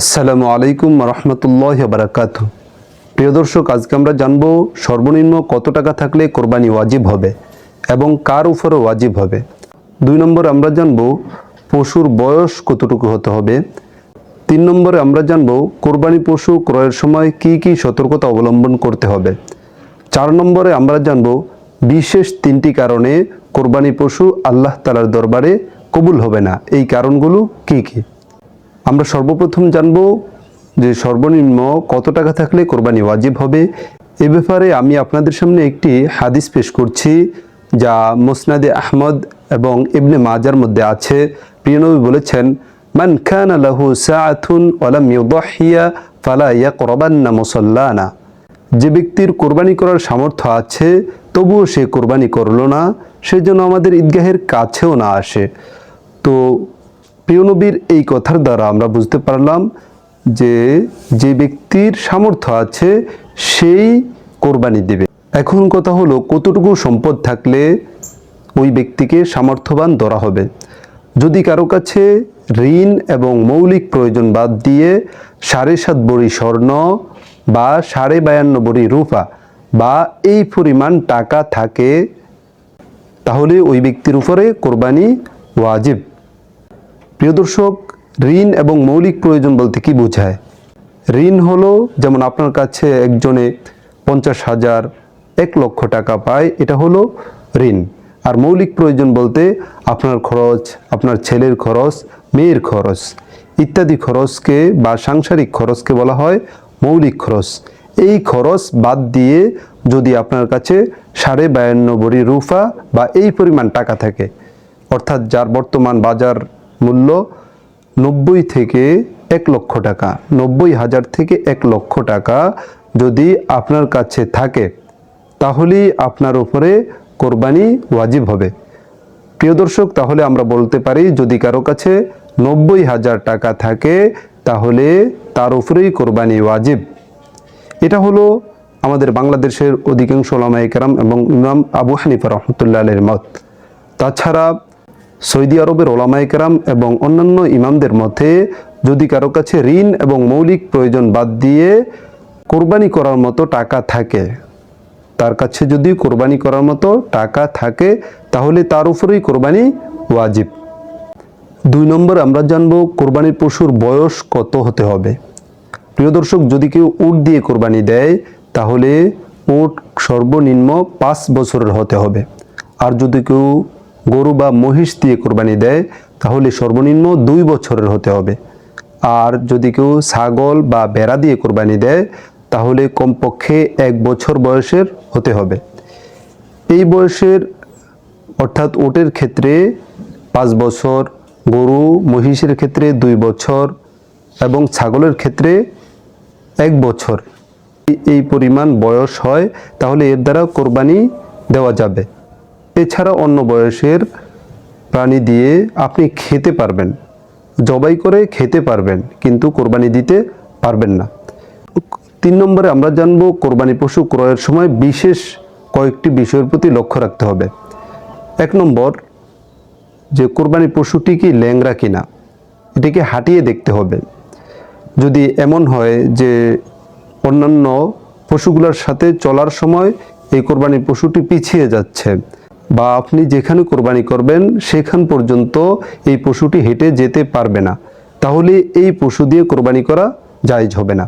আসসালামু আলাইকুম রহমতুল্লাহ বারাকাত প্রিয় দর্শক, আজকে আমরা জানব সর্বনিম্ন কত টাকা থাকলে কোরবানি ওয়াজিব হবে এবং কার উপরে ওয়াজিব হবে। দুই নম্বর আমরা জানব পশুর বয়স কতটুকু হতে হবে। তিন নম্বরে আমরা জানব কোরবানি পশু ক্রয়ের সময় কি কি সতর্কতা অবলম্বন করতে হবে। চার নম্বরে আমরা জানব বিশেষ তিনটি কারণে কোরবানি পশু আল্লাহ তালার দরবারে কবুল হবে না। এই কারণগুলো কি কি? আমরা সর্বপ্রথম জানব যে সর্বনিম্ন কত টাকা থাকলে কোরবানি ওয়াজিব হবে। এ ব্যাপারে আমি আপনাদের সামনে একটি হাদিস পেশ করছি, যা মুসনাদে আহমদ এবং ইবনে মাজার মধ্যে আছে। প্রিয়নবী বলেছেন, মান খান লাহু সাআথুন ওয়ালাম ইউদাহিয়া ফালা ইয়া ইয়াকরাবান্না মুসাল্লানা। যে ব্যক্তির কোরবানি করার সামর্থ্য আছে, তবুও সে কোরবানি করল না, সেজন্য আমাদের ঈদগাহের কাছেও না আসে। তো প্রিয় নবীর এই কথার দ্বারা আমরা বুঝতে পারলাম যে যে ব্যক্তির সামর্থ্য আছে, সেই কোরবানি দেবে। এখন কথা হলো, কতটুকু সম্পদ থাকলে ওই ব্যক্তিকে সামর্থ্যবান ধরা হবে? যদি কারও কাছে ঋণ এবং মৌলিক প্রয়োজন বাদ দিয়ে সাড়ে সাত বড়ি স্বর্ণ বা সাড়ে বায়ান্ন বড়ি রূপা বা এই পরিমাণ টাকা থাকে, তাহলে ওই ব্যক্তির উপরে কোরবানি ওয়াজিব। প্রিয় দর্শক, ঋণ এবং মৌলিক প্রয়োজন বলতে কি বোঝায়? ঋণ হলো যেমন আপনার কাছে একজনে পঞ্চাশ হাজার এক লক্ষ টাকা পায়, এটা হলো ঋণ। আর মৌলিক প্রয়োজন বলতে আপনার খরচ, আপনার ছেলের খরচ, মেয়ের খরচ ইত্যাদি খরচকে বা সাংসারিক খরচকে বলা হয় মৌলিক খরচ। এই খরচ বাদ দিয়ে যদি আপনার কাছে সাড়ে বায়ান্ন বড়ি রুফা বা এই পরিমাণ টাকা থাকে, অর্থাৎ যার বর্তমান বাজার মূল্য নব্বই থেকে এক লক্ষ টাকা। নব্বই হাজার থেকে এক লক্ষ টাকা যদি আপনার কাছে থাকে, তাহলেই আপনার উপরে কোরবানি ওয়াজিব হবে। প্রিয় দর্শক, তাহলে আমরা বলতে পারি, যদি কারও কাছে নব্বই হাজার টাকা থাকে, তাহলে তার উপরেই কোরবানি ওয়াজিব। এটা হলো আমাদের বাংলাদেশের অধিকাংশ ওলামা একরাম এবং ইমাম আবু হানিফা রহমতুল্লাহ আলের মত। তাছাড়া সৌদি আরবের ওলামা একরাম এবং অন্যান্য ইমামদের মতে যদি কারও কাছে ঋণ এবং মৌলিক প্রয়োজন বাদ দিয়ে কোরবানি করার মতো টাকা থাকে, তার কাছে যদি কোরবানি করার মতো টাকা থাকে, তাহলে তার উপরেই কোরবানি ওয়াজিব। দুই নম্বর আমরা জানব কোরবানির পশুর বয়স কত হতে হবে। প্রিয় দর্শক, যদি কেউ উট দিয়ে কোরবানি দেয়, তাহলে উট সর্বনিম্ন পাঁচ বছরের হতে হবে। আর যদি কেউ গরু বা মহিষ দিয়ে কোরবানি দেয়, তাহলে সর্বনিম্ন দুই বছরের হতে হবে। আর যদি কেউ ছাগল বা বেড়া দিয়ে কোরবানি দেয়, তাহলে কমপক্ষে এক বছর বয়সের হতে হবে। এই বয়সের, অর্থাৎ ওটের ক্ষেত্রে পাঁচ বছর, গরু, মহিষের ক্ষেত্রে দুই বছর এবং ছাগলের ক্ষেত্রে এক বছর। এই পরিমাণ বয়স হয়, তাহলে এর দ্বারা কোরবানি দেওয়া যাবে। এছাড়া অন্য বয়সের প্রাণী দিয়ে আপনি খেতে পারবেন, জবাই করে খেতে পারবেন, কিন্তু কোরবানি দিতে পারবেন না। তিন নম্বরে আমরা জানব কোরবানি পশু ক্রয়ের সময় বিশেষ কয়েকটি বিষয়ের প্রতি লক্ষ্য রাখতে হবে। এক নম্বর, যে কোরবানি পশুটি কি ল্যাংরা কিনা, এটিকে হাঁটিয়ে দেখতে হবে। যদি এমন হয় যে অন্যান্য পশুগুলোর সাথে চলার সময় এই কোরবানি পশুটি পিছিয়ে যাচ্ছে বা আপনি যেখানে কোরবানি করবেন, সেখান পর্যন্ত এই পশুটি হেঁটে যেতে পারবে না। তাহলে এই পশু দিয়ে কোরবানি করা জায়জ হবে না।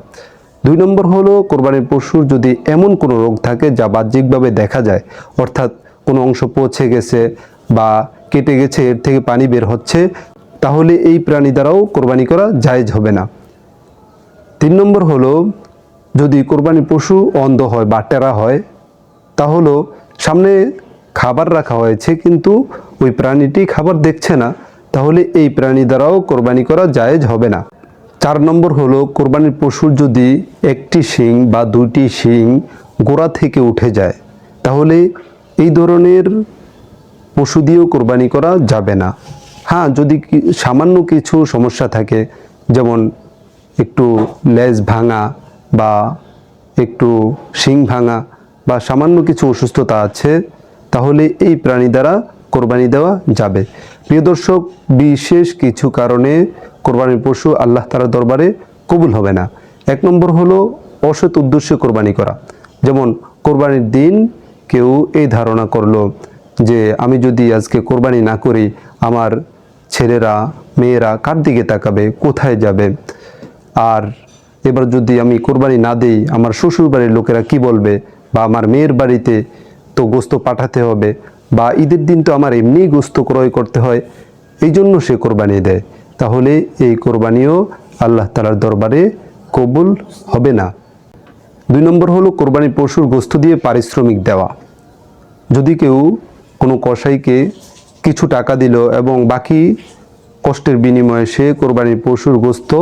দুই নম্বর হলো, কোরবানির পশুর যদি এমন কোনো রোগ থাকে যা বাহ্যিকভাবে দেখা যায়, অর্থাৎ কোনো অংশ পচে গেছে বা কেটে গেছে, এর থেকে পানি বের হচ্ছে, তাহলে এই প্রাণী দ্বারাও কোরবানি করা জায়েজ হবে না। তিন নম্বর হলো, যদি কোরবানি পশু অন্ধ হয় বা টেরা হয়, তাহলে সামনে খাবার রাখা হয়েছে, কিন্তু ওই প্রাণীটি খাবার দেখছে না। তাহলে এই প্রাণী দ্বারাও কোরবানি করা জায়েজ হবে না। চার নম্বর হলো, কোরবানির পশুর যদি একটি শিং বা দুটি শিং গোড়া থেকে উঠে যায়, তাহলে এই ধরনের পশু দিয়েও কোরবানি করা যাবে না। হ্যাঁ যদি সামান্য কিছু সমস্যা থাকে, যেমন একটু লেজ ভাঙা বা একটু শিং ভাঙা বা সামান্য কিছু অসুস্থতা আছে তাহলে এই প্রাণী দ্বারা কোরবানি দেওয়া যাবে। প্রিয় দর্শক, বিশেষ কিছু কারণে কোরবানির পশু আল্লাহ তাআলার দরবারে কবুল হবে না। এক নম্বর হলো অসৎ উদ্দেশ্যে কোরবানি করা। যেমন, কোরবানির দিন কেউ এই ধারণা করল যে, আমি যদি আজকে কোরবানি না করি, আমার ছেলেরা, মেয়েরা কার দিকে তাকাবে, কোথায় যাবে? আর এবার যদি আমি কোরবানি না দিই, আমার শ্বশুর বাড়ির লোকেরা কি বলবে? বা আমার মেয়ের বাড়িতে তো গোস্ত পাঠাতে হবে বা ঈদের দিন তো আমার এমনিই গোস্ত ক্রয় করতে হয়, এই জন্য সে কোরবানি দেয়। তাহলে এই কোরবানিও আল্লাহ তালার দরবারে কবুল হবে না। দুই নম্বর হলো কোরবানি পশুর গোস্ত দিয়ে পারিশ্রমিক দেওয়া। যদি কেউ কোনো কসাইকে কিছু টাকা দিল এবং বাকি কষ্টের বিনিময়ে সে কোরবানির পশুর গোস্ত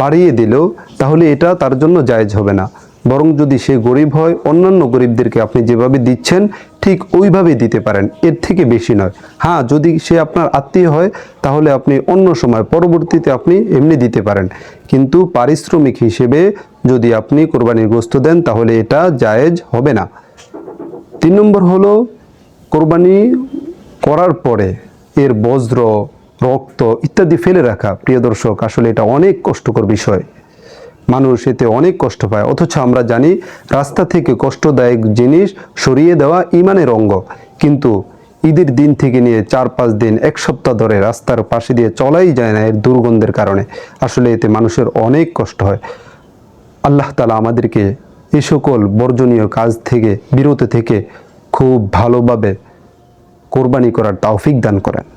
বাড়িয়ে দিল, তাহলে এটা তার জন্য জায়েজ হবে না। বরং যদি সে গরিব হয়, অন্যান্য গরিবদেরকে আপনি যেভাবে দিচ্ছেন, ঠিক ওইভাবে দিতে পারেন। এর থেকে বেশি নয়। হ্যাঁ যদি সে আপনার আত্মীয় হয়, তাহলে আপনি অন্য সময়, পরবর্তীতে আপনি এমনি দিতে পারেন। কিন্তু পারিশ্রমিক হিসেবে যদি আপনি কোরবানির গোস্ত দেন, তাহলে এটা জায়েজ হবে না। তিন নম্বর হলো, কোরবানি করার পরে এর বজ্র, রক্ত ইত্যাদি ফেলে রাখা। প্রিয় দর্শক, আসলে এটা অনেক কষ্টকর বিষয়। মানুষ এতে অনেক কষ্ট পায়। অথচ আমরা জানি, রাস্তা থেকে কষ্টদায়ক জিনিস সরিয়ে দেওয়া ইমানের অঙ্গ। কিন্তু ঈদের দিন থেকে নিয়ে চার পাঁচ দিন, এক সপ্তাহ ধরে রাস্তার পাশে দিয়ে চলাই যায় না এর দুর্গন্ধের কারণে। আসলে এতে মানুষের অনেক কষ্ট হয়। আল্লাহ তালা আমাদেরকে এই সকল বর্জনীয় কাজ থেকে, বিরত থেকে খুব ভালোভাবে কোরবানি করার তৌফিক দান করেন।